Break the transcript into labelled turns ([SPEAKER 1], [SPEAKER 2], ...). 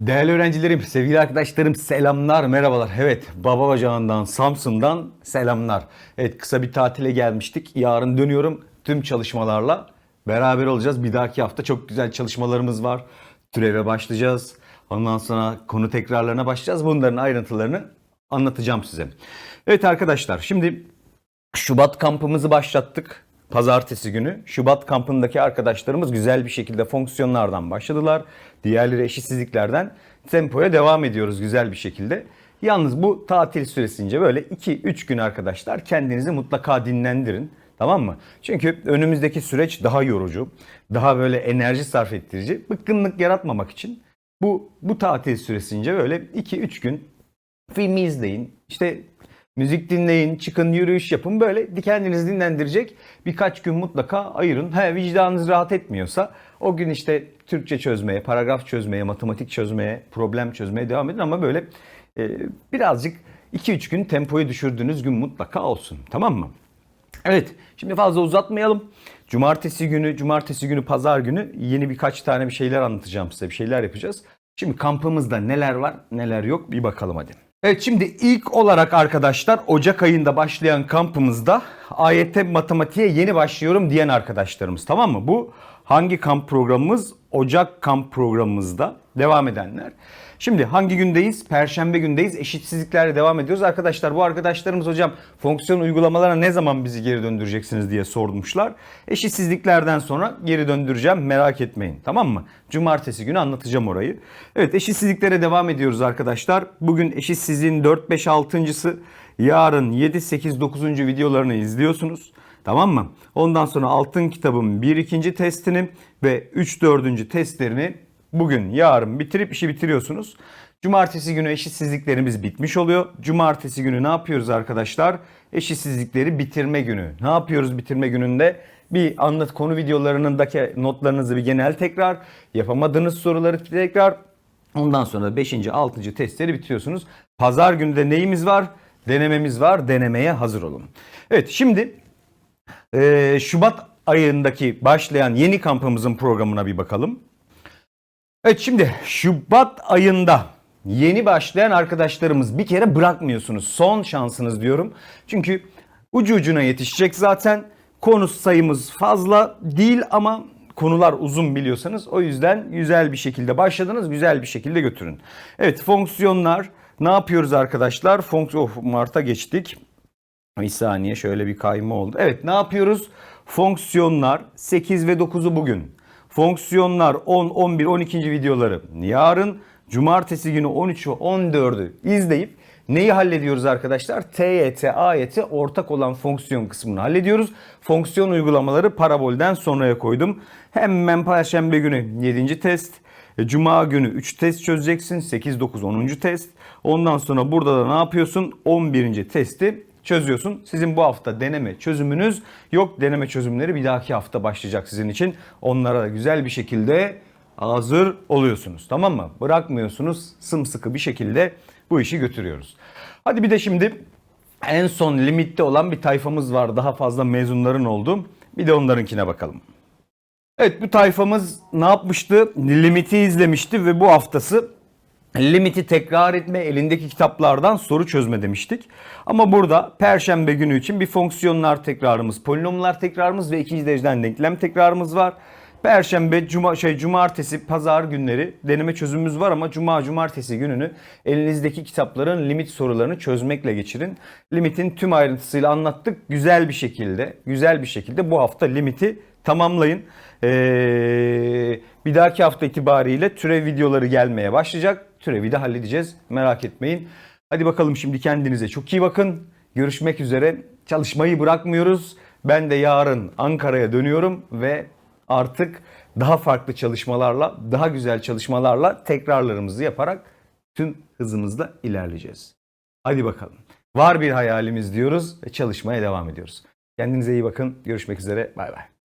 [SPEAKER 1] Değerli öğrencilerim, sevgili arkadaşlarım selamlar, merhabalar. Evet, Baba Bacağı'ndan, Samsun'dan selamlar. Evet, kısa bir tatile gelmiştik. Yarın dönüyorum tüm çalışmalarla beraber olacağız. Bir dahaki hafta çok güzel çalışmalarımız var. Türeve başlayacağız. Ondan sonra konu tekrarlarına başlayacağız. Bunların ayrıntılarını anlatacağım size. Evet arkadaşlar, şimdi Şubat kampımızı başlattık. Pazartesi günü Şubat kampındaki arkadaşlarımız güzel bir şekilde fonksiyonlardan başladılar. Diğerleri eşitsizliklerden tempoya devam ediyoruz güzel bir şekilde. Yalnız bu tatil süresince böyle 2-3 gün arkadaşlar kendinizi mutlaka dinlendirin. Tamam mı? Çünkü önümüzdeki süreç daha yorucu, daha böyle enerji sarf ettirici. Bıkkınlık yaratmamak için bu bu tatil süresince böyle 2-3 gün filmi izleyin. İşte müzik dinleyin, çıkın yürüyüş yapın. Böyle kendinizi dinlendirecek birkaç gün mutlaka ayırın. He vicdanınız rahat etmiyorsa o gün işte Türkçe çözmeye, paragraf çözmeye, matematik çözmeye, problem çözmeye devam edin ama böyle e, birazcık 2-3 gün tempoyu düşürdüğünüz gün mutlaka olsun. Tamam mı? Evet, şimdi fazla uzatmayalım. Cumartesi günü, cumartesi günü, pazar günü yeni birkaç tane bir şeyler anlatacağım size. Bir şeyler yapacağız. Şimdi kampımızda neler var, neler yok bir bakalım hadi. Evet şimdi ilk olarak arkadaşlar Ocak ayında başlayan kampımızda AYT matematiğe yeni başlıyorum diyen arkadaşlarımız tamam mı? Bu hangi kamp programımız? Ocak kamp programımızda devam edenler. Şimdi hangi gündeyiz? Perşembe gündeyiz. Eşitsizliklerle devam ediyoruz. Arkadaşlar bu arkadaşlarımız hocam fonksiyon uygulamalarına ne zaman bizi geri döndüreceksiniz diye sormuşlar. Eşitsizliklerden sonra geri döndüreceğim merak etmeyin tamam mı? Cumartesi günü anlatacağım orayı. Evet eşitsizliklere devam ediyoruz arkadaşlar. Bugün eşitsizliğin 4, 5, 6.sı yarın 7, 8, 9. videolarını izliyorsunuz. Tamam mı? Ondan sonra altın kitabın 1, 2. testini ve 3, 4. testlerini bugün yarın bitirip işi bitiriyorsunuz. Cumartesi günü eşitsizliklerimiz bitmiş oluyor. Cumartesi günü ne yapıyoruz arkadaşlar? Eşitsizlikleri bitirme günü. Ne yapıyoruz bitirme gününde? Bir anlat konu videolarındaki notlarınızı bir genel tekrar, yapamadığınız soruları tekrar. Ondan sonra 5. 6. testleri bitiriyorsunuz. Pazar günü de neyimiz var? Denememiz var. Denemeye hazır olun. Evet şimdi ee, Şubat ayındaki başlayan yeni kampımızın programına bir bakalım. Evet şimdi Şubat ayında yeni başlayan arkadaşlarımız bir kere bırakmıyorsunuz. Son şansınız diyorum. Çünkü ucu ucuna yetişecek zaten. Konu sayımız fazla değil ama konular uzun biliyorsanız. O yüzden güzel bir şekilde başladınız, güzel bir şekilde götürün. Evet fonksiyonlar ne yapıyoruz arkadaşlar? Fonksiyon of Mart'a geçtik. Bir saniye şöyle bir kayma oldu. Evet ne yapıyoruz? Fonksiyonlar 8 ve 9'u bugün. Fonksiyonlar 10, 11, 12. videoları yarın. Cumartesi günü 13 ve 14'ü izleyip neyi hallediyoruz arkadaşlar? TYT, AYT ortak olan fonksiyon kısmını hallediyoruz. Fonksiyon uygulamaları parabolden sonraya koydum. Hemen perşembe günü 7. test. E, Cuma günü 3 test çözeceksin. 8, 9, 10. test. Ondan sonra burada da ne yapıyorsun? 11. testi çözüyorsun. Sizin bu hafta deneme çözümünüz yok. Deneme çözümleri bir dahaki hafta başlayacak sizin için. Onlara da güzel bir şekilde hazır oluyorsunuz. Tamam mı? Bırakmıyorsunuz. Sımsıkı bir şekilde bu işi götürüyoruz. Hadi bir de şimdi en son limitte olan bir tayfamız var. Daha fazla mezunların olduğu. Bir de onlarınkine bakalım. Evet bu tayfamız ne yapmıştı? Limiti izlemişti ve bu haftası limiti tekrar etme, elindeki kitaplardan soru çözme demiştik. Ama burada perşembe günü için bir fonksiyonlar tekrarımız, polinomlar tekrarımız ve ikinci dereceden denklem tekrarımız var. Perşembe, cuma, şey, cumartesi, pazar günleri deneme çözümümüz var ama cuma, cumartesi gününü elinizdeki kitapların limit sorularını çözmekle geçirin. Limitin tüm ayrıntısıyla anlattık. Güzel bir şekilde, güzel bir şekilde bu hafta limiti tamamlayın. Ee, bir dahaki hafta itibariyle türev videoları gelmeye başlayacak. Türevi de halledeceğiz. Merak etmeyin. Hadi bakalım şimdi kendinize çok iyi bakın. Görüşmek üzere. Çalışmayı bırakmıyoruz. Ben de yarın Ankara'ya dönüyorum ve artık daha farklı çalışmalarla, daha güzel çalışmalarla tekrarlarımızı yaparak tüm hızımızla ilerleyeceğiz. Hadi bakalım. Var bir hayalimiz diyoruz ve çalışmaya devam ediyoruz. Kendinize iyi bakın. Görüşmek üzere. Bay bay.